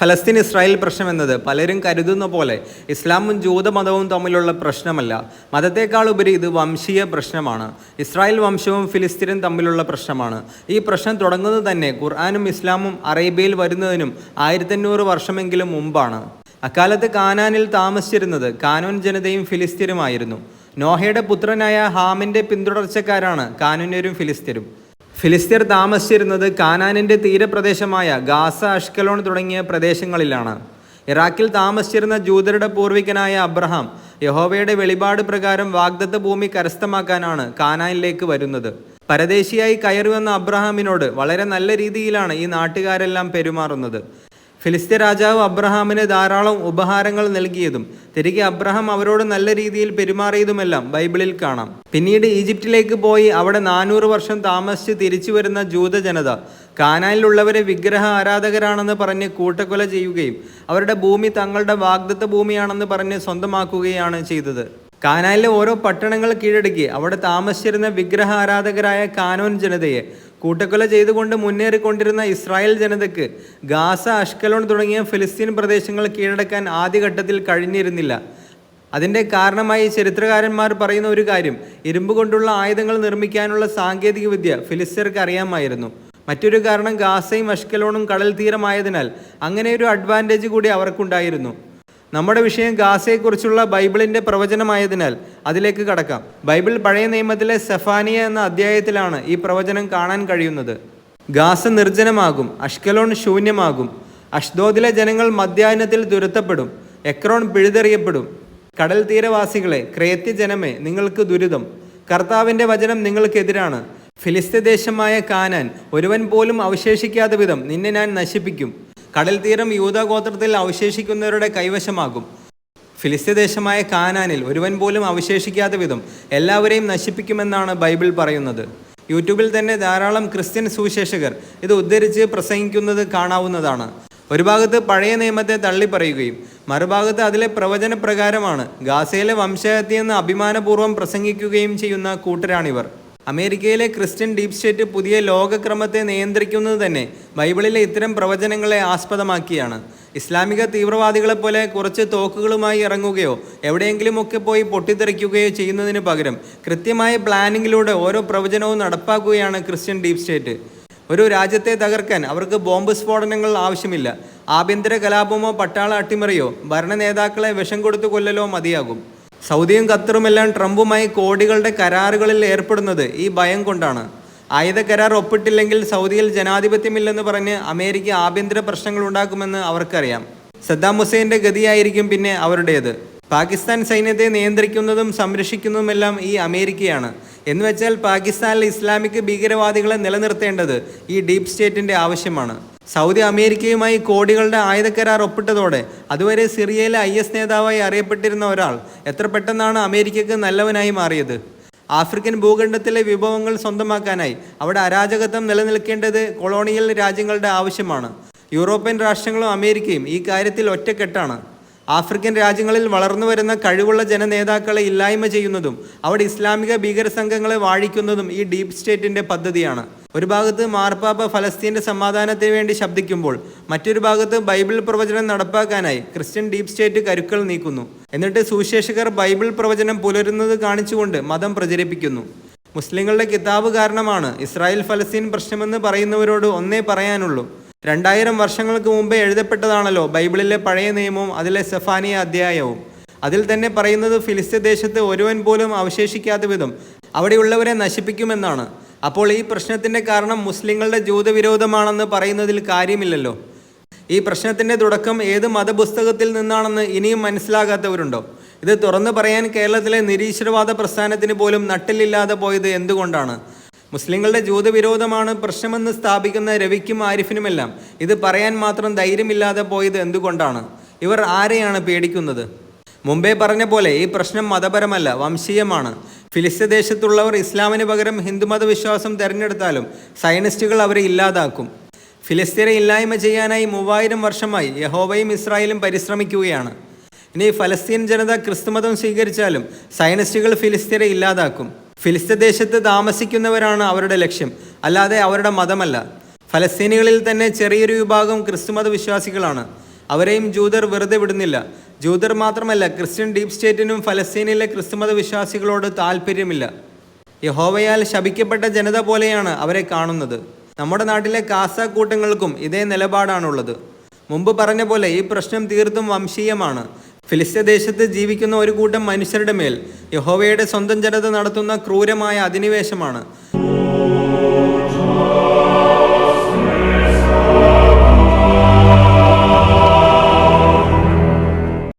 ഫലസ്തീൻ ഇസ്രായേൽ പ്രശ്നം എന്നത് പലരും കരുതുന്ന പോലെ ഇസ്ലാമും ജൂതമതവും തമ്മിലുള്ള പ്രശ്നമല്ല. മതത്തെക്കാൾ ഉപരി ഇത് വംശീയ പ്രശ്നമാണ്. ഇസ്രായേൽ വംശവും ഫിലിസ്തീനും തമ്മിലുള്ള പ്രശ്നമാണ്. ഈ പ്രശ്നം തുടങ്ങുന്നത് തന്നെ ഖുർആാനും ഇസ്ലാമും അറേബ്യയിൽ വരുന്നതിനും ആയിരത്തഞ്ഞൂറ് വർഷമെങ്കിലും മുമ്പാണ്. അക്കാലത്ത് കാനാനിൽ താമസിച്ചിരുന്നത് കാനോൻ ജനതയും ഫിലിസ്തീനുമായിരുന്നു. നോഹയുടെ പുത്രനായ ഹാമിന്റെ പിന്തുടർച്ചക്കാരാണ് കാനൂന്യരും ഫിലിസ്തീനും. ഫിലിസ്തീർ താമസിച്ചിരുന്നത് കാനാനിന്റെ തീരപ്രദേശമായ ഗാസ അഷ്കലോൺ തുടങ്ങിയ പ്രദേശങ്ങളിലാണ്. ഇറാഖിൽ താമസിച്ചിരുന്ന ജൂതരുടെ പൂർവികനായ അബ്രഹാം യഹോവയുടെ വെളിപാട് പ്രകാരം വാഗ്ദത്ത ഭൂമി കരസ്ഥമാക്കാനാണ് കാനാനിലേക്ക് വരുന്നത്. പരദേശിയായി കയറി വന്ന അബ്രഹാമിനോട് വളരെ നല്ല രീതിയിലാണ് ഈ നാട്ടുകാരെല്ലാം പെരുമാറുന്നത്. ഫിലിസ്തീൻ രാജാവ് അബ്രഹാമിന് ധാരാളം ഉപഹാരങ്ങൾ നൽകിയതും തിരികെ അബ്രഹാം അവരോട് നല്ല രീതിയിൽ പെരുമാറിയതുമെല്ലാം ബൈബിളിൽ കാണാം. പിന്നീട് ഈജിപ്തിലേക്ക് പോയി അവിടെ നാനൂറ് വർഷം താമസിച്ച് തിരിച്ചു വരുന്ന ജൂത ജനത കാനാലിലുള്ളവരെ വിഗ്രഹ ആരാധകരാണെന്ന് പറഞ്ഞ് കൂട്ടക്കൊല ചെയ്യുകയും അവരുടെ ഭൂമി തങ്ങളുടെ വാഗ്ദത്ത ഭൂമിയാണെന്ന് പറഞ്ഞ് സ്വന്തമാക്കുകയാണ് ചെയ്തത്. കാനാലിലെ ഓരോ പട്ടണങ്ങൾ കീഴടക്കി. അവിടെ താമസിച്ചിരുന്ന വിഗ്രഹ ആരാധകരായ കാനോൻ ജനതയെ കൂട്ടക്കൊല ചെയ്തുകൊണ്ട് മുന്നേറിക്കൊണ്ടിരുന്ന ഇസ്രായേൽ ജനതയ്ക്ക് ഗാസ അഷ്കലോൺ തുടങ്ങിയ ഫിലിസ്തീൻ പ്രദേശങ്ങൾ കീഴടക്കാൻ ആദ്യഘട്ടത്തിൽ കഴിഞ്ഞിരുന്നില്ല. അതിന്റെ കാരണമായി ചരിത്രകാരന്മാർ പറയുന്ന ഒരു കാര്യം ഇരുമ്പ് കൊണ്ടുള്ള ആയുധങ്ങൾ നിർമ്മിക്കാനുള്ള സാങ്കേതികവിദ്യ ഫിലിസ്തീർക്ക് അറിയാമായിരുന്നു. മറ്റൊരു കാരണം ഗാസയും അഷ്കലോണും കടൽ തീരമായതിനാൽ അങ്ങനെ ഒരു അഡ്വാന്റേജ് കൂടി അവർക്കുണ്ടായിരുന്നു. നമ്മുടെ വിഷയം ഗാസയെക്കുറിച്ചുള്ള ബൈബിളിന്റെ പ്രവചനമായതിനാൽ അതിലേക്ക് കടക്കാം. ബൈബിൾ പഴയ നിയമത്തിലെ സെഫാനിയ എന്ന അധ്യായത്തിലാണ് ഈ പ്രവചനം കാണാൻ കഴിയുന്നത്. ഗാസ നിർജനമാകും അഷ്കലോൺ ശൂന്യമാകും അഷ്ദോദിലെ ജനങ്ങൾ മധ്യാഹ്നത്തിൽ ദുരത്തപ്പെടും എക്രോൺ പിഴുതെറിയപ്പെടും. കടൽ തീരവാസികളെ ക്രേത്യ ജനമേ നിങ്ങൾക്ക് ദുരിതം. കർത്താവിന്റെ വചനം നിങ്ങൾക്കെതിരാണ്. ഫിലിസ്തീൻ ദേശമായ കാനാൻ ഒരുവൻ പോലും അവശേഷിക്കാത്ത വിധം നിന്നെ ഞാൻ നശിപ്പിക്കും. കടൽ തീരം യൂതഗോത്രത്തിൽ അവശേഷിക്കുന്നവരുടെ കൈവശമാകും. ഫിലിസ്തീൻ ദേശമായ കാനാനിൽ ഒരുവൻ പോലും അവശേഷിക്കാത്ത വിധം എല്ലാവരെയും നശിപ്പിക്കുമെന്നാണ് ബൈബിൾ പറയുന്നത്. യൂട്യൂബിൽ തന്നെ ധാരാളം ക്രിസ്ത്യൻ സുവിശേഷകർ ഇത് ഉദ്ധരിച്ച് പ്രസംഗിക്കുന്നത് കാണാവുന്നതാണ്. ഒരു ഭാഗത്ത് പഴയ നിയമത്തെ തള്ളിപ്പറയുകയും മറുഭാഗത്ത് അതിലെ പ്രവചന പ്രകാരമാണ് ഗാസയിലെ വംശഹത്യയെന്ന് അഭിമാനപൂർവം പ്രസംഗിക്കുകയും ചെയ്യുന്ന കൂട്ടരാണിവർ. അമേരിക്കയിലെ ക്രിസ്ത്യൻ ഡീപ് സ്റ്റേറ്റ് പുതിയ ലോകക്രമത്തെ നിയന്ത്രിക്കുന്നത് തന്നെ ബൈബിളിലെ ഇത്തരം പ്രവചനങ്ങളെ ആസ്പദമാക്കിയാണ്. ഇസ്ലാമിക തീവ്രവാദികളെ പോലെ കുറച്ച് തോക്കുകളുമായി ഇറങ്ങുകയോ എവിടെയെങ്കിലുമൊക്കെ പോയി പൊട്ടിത്തെറിക്കുകയോ ചെയ്യുന്നതിന് പകരം കൃത്യമായ പ്ലാനിങ്ങിലൂടെ ഓരോ പ്രവചനവും നടപ്പാക്കുകയാണ് ക്രിസ്ത്യൻ ഡീപ് സ്റ്റേറ്റ്. ഒരു രാജ്യത്തെ തകർക്കാൻ അവർക്ക് ബോംബ് സ്ഫോടനങ്ങൾ ആവശ്യമില്ല. ആഭ്യന്തര കലാപമോ പട്ടാള അട്ടിമറിയോ ഭരണ നേതാക്കളെ വിഷം കൊടുത്തു കൊല്ലലോ മതിയാകും. സൗദിയും ഖത്തറുമെല്ലാം ട്രംപുമായി കോടികളുടെ കരാറുകളിൽ ഏർപ്പെടുന്നത് ഈ ഭയം കൊണ്ടാണ്. ആയുധ കരാർ ഒപ്പിട്ടില്ലെങ്കിൽ സൗദിയിൽ ജനാധിപത്യമില്ലെന്ന് പറഞ്ഞ് അമേരിക്ക ആഭ്യന്തര പ്രശ്നങ്ങൾ ഉണ്ടാക്കുമെന്ന് അവർക്കറിയാം. സദ്ദാം ഹുസൈന്റെ ഗതിയായിരിക്കും പിന്നെ അവരുടേത്. പാകിസ്ഥാൻ സൈന്യത്തെ നിയന്ത്രിക്കുന്നതും സംരക്ഷിക്കുന്നതുമെല്ലാം ഈ അമേരിക്കയാണ്. എന്ന് വെച്ചാൽ പാകിസ്ഥാനിലെ ഇസ്ലാമിക് ഭീകരവാദികളെ നിലനിർത്തേണ്ടത് ഈ ഡീപ് സ്റ്റേറ്റിന്റെ ആവശ്യമാണ്. സൗദി അമേരിക്കയുമായി കോടികളുടെ ആയുധ കരാർ ഒപ്പിട്ടതോടെ അതുവരെ സിറിയയിലെ ഐ എസ് നേതാവായി അറിയപ്പെട്ടിരുന്ന ഒരാൾ എത്ര പെട്ടെന്നാണ് അമേരിക്കക്ക് നല്ലവനായി മാറിയത്? ആഫ്രിക്കൻ ഭൂഖണ്ഡത്തിലെ വിഭവങ്ങൾ സ്വന്തമാക്കാനായി അവിടെ അരാജകത്വം നിലനിൽക്കേണ്ടത് കൊളോണിയൽ രാജ്യങ്ങളുടെ ആവശ്യമാണ്. യൂറോപ്യൻ രാഷ്ട്രങ്ങളും അമേരിക്കയും ഈ കാര്യത്തിൽ ഒറ്റക്കെട്ടാണ്. ആഫ്രിക്കൻ രാജ്യങ്ങളിൽ വളർന്നു വരുന്ന കഴിവുള്ള ജനനേതാക്കളെ ഇല്ലായ്മ ചെയ്യുന്നതും അവിടെ ഇസ്ലാമിക ഭീകര സംഘങ്ങളെ വാഴിക്കുന്നതും ഈ ഡീപ് സ്റ്റേറ്റിന്റെ പദ്ധതിയാണ്. ഒരു ഭാഗത്ത് മാർപ്പാപ്പ ഫലസ്തീന്റെ സമാധാനത്തിന് വേണ്ടി ശബ്ദിക്കുമ്പോൾ മറ്റൊരു ഭാഗത്ത് ബൈബിൾ പ്രവചനം നടപ്പാക്കാനായി ക്രിസ്ത്യൻ ഡീപ് സ്റ്റേറ്റ് കരുക്കൾ നീക്കുന്നു. എന്നിട്ട് സുവിശേഷകർ ബൈബിൾ പ്രവചനം പുലരുന്നത് കാണിച്ചുകൊണ്ട് മതം പ്രചരിപ്പിക്കുന്നു. മുസ്ലിങ്ങളുടെ കിതാബ് കാരണമാണ് ഇസ്രായേൽ ഫലസ്തീൻ പ്രശ്നമെന്ന് പറയുന്നവരോട് ഒന്നേ പറയാനുള്ളൂ. രണ്ടായിരം വർഷങ്ങൾക്ക് മുമ്പേ എഴുതപ്പെട്ടതാണല്ലോ ബൈബിളിലെ പഴയ നിയമവും അതിലെ സെഫാനിയ അധ്യായവും. അതിൽ തന്നെ പറയുന്നത് ഫിലിസ്തീൻ ദേശത്ത് ഒരുവൻ പോലും അവശേഷിക്കാത്ത വിധം അവിടെയുള്ളവരെ നശിപ്പിക്കുമെന്നാണ്. അപ്പോൾ ഈ പ്രശ്നത്തിന്റെ കാരണം മുസ്ലിങ്ങളുടെ ജൂതവിരോധമാണെന്ന് പറയുന്നതിൽ കാര്യമില്ലല്ലോ. ഈ പ്രശ്നത്തിന്റെ തുടക്കം ഏത് മതപുസ്തകത്തിൽ നിന്നാണെന്ന് ഇനിയും മനസ്സിലാകാത്തവരുണ്ടോ? ഇത് തുറന്നു പറയാൻ കേരളത്തിലെ നിരീശ്വരവാദ പ്രസ്ഥാനത്തിന് പോലും നട്ടിലില്ലാതെ പോയത് എന്തുകൊണ്ടാണ്? മുസ്ലിങ്ങളുടെ ജൂതവിരോധമാണ് പ്രശ്നമെന്ന് സ്ഥാപിക്കുന്ന രവിക്കും ആരിഫിനുമെല്ലാം ഇത് പറയാൻ മാത്രം ധൈര്യമില്ലാതെ പോയത് എന്തുകൊണ്ടാണ്? ഇവർ ആരെയാണ് പേടിക്കുന്നത്? മുമ്പേ പറഞ്ഞ പോലെ ഈ പ്രശ്നം മതപരമല്ല വംശീയമാണ്. ഫിലിസ്തീൻ ദേശത്തുള്ളവർ ഇസ്ലാമിന് പകരം ഹിന്ദുമത വിശ്വാസം തിരഞ്ഞെടുത്താലും സയനിസ്റ്റുകൾ അവരെ ഇല്ലാതാക്കും. ഫിലിസ്തീനെ ഇല്ലായ്മ ചെയ്യാനായി മൂവായിരം വർഷമായി യഹോവയും ഇസ്രായേലും പരിശ്രമിക്കുകയാണ്. ഇനി ഫലസ്തീൻ ജനത ക്രിസ്തുമതം സ്വീകരിച്ചാലും സയനിസ്റ്റുകൾ ഫിലിസ്തീനെ ഇല്ലാതാക്കും. ഫിലിസ്തീൻ ദേശത്ത് താമസിക്കുന്നവരാണ് അവരുടെ ലക്ഷ്യം അല്ലാതെ അവരുടെ മതമല്ല. ഫലസ്തീനികളിൽ തന്നെ ചെറിയൊരു വിഭാഗം ക്രിസ്തുമത വിശ്വാസികളാണ് അവരെയും ജൂതർ വെറുതെ വിടുന്നില്ല. ജൂതർ മാത്രമല്ല ക്രിസ്ത്യൻ ഡീപ് സ്റ്റേറ്റിനും ഫലസ്തീനിലെ ക്രിസ്തുമത വിശ്വാസികളോട് താല്പര്യമില്ല യഹോവയാൽ ശപിക്കപ്പെട്ട ജനത പോലെയാണ് അവരെ കാണുന്നത്. നമ്മുടെ നാട്ടിലെ കാസ കൂട്ടങ്ങൾക്കും ഇതേ നിലപാടാണുള്ളത്. മുമ്പ് പറഞ്ഞ പോലെ ഈ പ്രശ്നം തീർത്തും വംശീയമാണ്. ഫിലിസ്തീൻ ദേശത്ത് ജീവിക്കുന്ന ഒരു കൂട്ടം മനുഷ്യരുടെ മേൽ യഹോവയുടെ സ്വന്തം ജനത നടത്തുന്ന ക്രൂരമായ അധിനിവേശമാണ്.